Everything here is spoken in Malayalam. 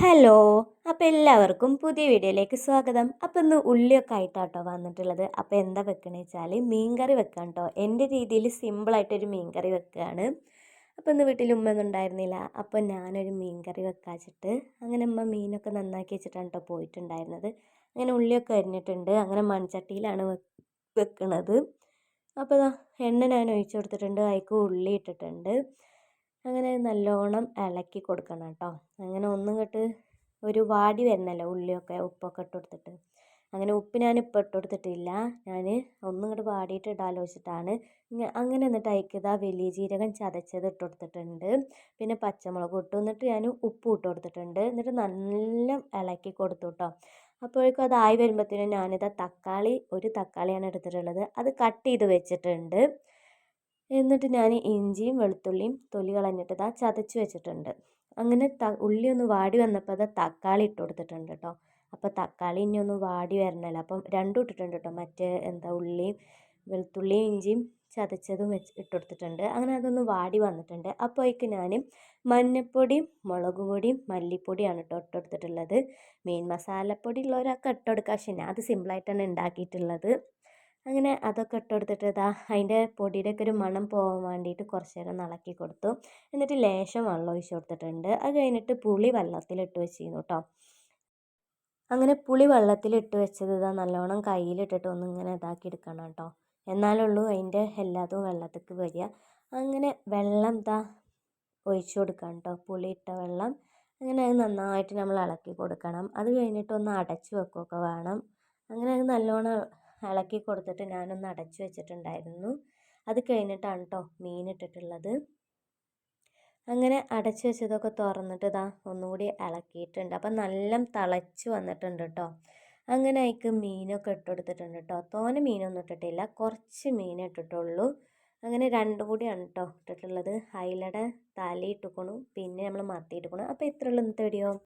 ഹലോ അപ്പോൾ എല്ലാവർക്കും പുതിയ വീഡിയോയിലേക്ക് സ്വാഗതം. അപ്പോൾ ഇന്ന് ഉള്ളിയൊക്കെ ആയിട്ടാട്ടോ വന്നിട്ടുള്ളത്. അപ്പോൾ എന്താ വെക്കണമെന്ന് വെച്ചാൽ മീൻകറി വെക്കാൻ കേട്ടോ എന്റെ രീതിയിൽ സിമ്പിളായിട്ടൊരു മീൻകറി വെക്കുകയാണ് അപ്പോൾ ഇന്ന് വീട്ടിൽ ഉമ്മയൊന്നും ഉണ്ടായിരുന്നില്ല. അപ്പോൾ ഞാനൊരു മീൻകറി വെക്കാച്ചിട്ട് അങ്ങനെ ഉമ്മ മീനൊക്കെ നന്നാക്കി വെച്ചിട്ടാണ് കേട്ടോ പോയിട്ടുണ്ടായിരുന്നത്. അങ്ങനെ ഉള്ളിയൊക്കെ അരിഞ്ഞിട്ടുണ്ട്. അങ്ങനെ മൺചട്ടിയിലാണ് വെക്കുന്നത് അപ്പോൾ എണ്ണ ഞാൻ ഒഴിച്ചു കൊടുത്തിട്ടുണ്ട്. അതിലേക്ക് ഉള്ളി ഇട്ടിട്ടുണ്ട്. അങ്ങനെ നല്ലോണം ഇളക്കി കൊടുക്കണം കേട്ടോ അങ്ങനെ ഒന്നും കേട്ട് ഒരു വാടി വരണമല്ലോ ഉള്ളിയൊക്കെ ഉപ്പൊക്കെ ഇട്ട് കൊടുത്തിട്ട്. അങ്ങനെ ഉപ്പ് ഞാൻ ഇപ്പോൾ ഇട്ട് കൊടുത്തിട്ടില്ല. ഞാൻ ഒന്നും ഇങ്ങോട്ട് വാടിയിട്ട് ഇടാലോ വെച്ചിട്ടാണ്. അങ്ങനെ എന്നിട്ട് ഇതാ വലിയ ജീരകം ചതച്ചത് ഇട്ട് കൊടുത്തിട്ടുണ്ട്. പിന്നെ പച്ചമുളക് ഇട്ടു. എന്നിട്ട് ഞാൻ ഉപ്പ് ഇട്ട് കൊടുത്തിട്ടുണ്ട്. എന്നിട്ട് നല്ല ഇളക്കി കൊടുത്തു കേട്ടോ അപ്പോഴേക്കും അതായി വരുമ്പോഴത്തേനും ഞാനിതാ തക്കാളി ഒരു തക്കാളിയാണ് എടുത്തിട്ടുള്ളത്. അത് കട്ട് ചെയ്ത് വെച്ചിട്ടുണ്ട്. എന്നിട്ട് ഞാൻ ഇഞ്ചിയും വെളുത്തുള്ളിയും തൊലി കളഞ്ഞിട്ട് ഇതാ ചതച്ച് വെച്ചിട്ടുണ്ട്. അങ്ങനെ ത ഉള്ളി ഒന്ന് വാടി വന്നപ്പോൾ അത് തക്കാളി ഇട്ട് കൊടുത്തിട്ടുണ്ട് കേട്ടോ അപ്പോൾ തക്കാളി ഇനി ഒന്ന് വാടി വരണമല്ലോ അപ്പം രണ്ടും ഇട്ടിട്ടുണ്ട് കേട്ടോ മറ്റേ എന്താ ഉള്ളിയും വെളുത്തുള്ളിയും ഇഞ്ചിയും ചതച്ചതും വെച്ച് ഇട്ട് കൊടുത്തിട്ടുണ്ട്. അങ്ങനെ അതൊന്ന് വാടി വന്നിട്ടുണ്ട്. അപ്പോൾ അപ്പോഴേക്ക് ഞാൻ മഞ്ഞൾപ്പൊടിയും മുളക് പൊടിയും മല്ലിപ്പൊടിയാണ് കേട്ടോ ഇട്ട് കൊടുത്തിട്ടുള്ളത്. മീൻ മസാലപ്പൊടി ഉള്ളവരൊക്കെ ഇട്ട് പക്ഷേ ഞാൻ അത് സിമ്പിളായിട്ടാണ് ഉണ്ടാക്കിയിട്ടുള്ളത്. അങ്ങനെ അതൊക്കെ ഇട്ട് കൊടുത്തിട്ട് ഇതാ അതിന്റെ പൊടിയുടെയൊക്കെ ഒരു മണം പോകാൻ വേണ്ടിയിട്ട് കുറച്ച് നേരം ഇളക്കി കൊടുത്തു. എന്നിട്ട് ലേശം വെള്ളം ഒഴിച്ച് കൊടുത്തിട്ടുണ്ട്. അത് കഴിഞ്ഞിട്ട് പുളി വെള്ളത്തിലിട്ട് വെച്ചിരുന്നു കേട്ടോ അങ്ങനെ പുളി വെള്ളത്തിലിട്ട് വെച്ചത് ഇതാ നല്ലോണം കയ്യിലിട്ടിട്ട് ഒന്ന് ഇങ്ങനെ ഇതാക്കി എടുക്കണം കേട്ടോ എന്നാലുള്ളൂ അതിന്റെ എല്ലാതും വെള്ളത്തേക്ക് വരിക. അങ്ങനെ വെള്ളം ഇതാ ഒഴിച്ചു കൊടുക്കണം കേട്ടോ പുളി ഇട്ട വെള്ളം. അങ്ങനെ അത് നന്നായിട്ട് നമ്മൾ ഇളക്കി കൊടുക്കണം. അത് കഴിഞ്ഞിട്ട് ഒന്ന് അടച്ചു വെക്കുകയൊക്കെ വേണം. അങ്ങനെ അത് നല്ലോണം ഇളക്കി കൊടുത്തിട്ട് ഞാനൊന്ന് അടച്ചു വെച്ചിട്ടുണ്ടായിരുന്നു. അത് കഴിഞ്ഞിട്ടാണ് കേട്ടോ മീൻ ഇട്ടിട്ടുള്ളത്. അങ്ങനെ അടച്ചു വെച്ചതൊക്കെ തുറന്നിട്ട് ഇതാ ഒന്നുകൂടി ഇളക്കിയിട്ടുണ്ട്. അപ്പം നല്ല തിളച്ച് വന്നിട്ടുണ്ട് കേട്ടോ അങ്ങനെ അതിക്ക് മീനൊക്കെ ഇട്ട് കൊടുത്തിട്ടുണ്ട് കേട്ടോ തോന മീനൊന്നും ഇട്ടിട്ടില്ല. കുറച്ച് മീൻ ഇട്ടിട്ടുള്ളൂ. അങ്ങനെ രണ്ടും കൂടിയാണ് കേട്ടോ ഇട്ടിട്ടുള്ളത്. അയിലയുടെ തല ഇട്ടുക്കണു. പിന്നെ നമ്മൾ മത്തി ഇട്ടുക്കണു. അപ്പോൾ ഇത്രയുള്ളൂ ഇന്നത്തെ വീഡിയോ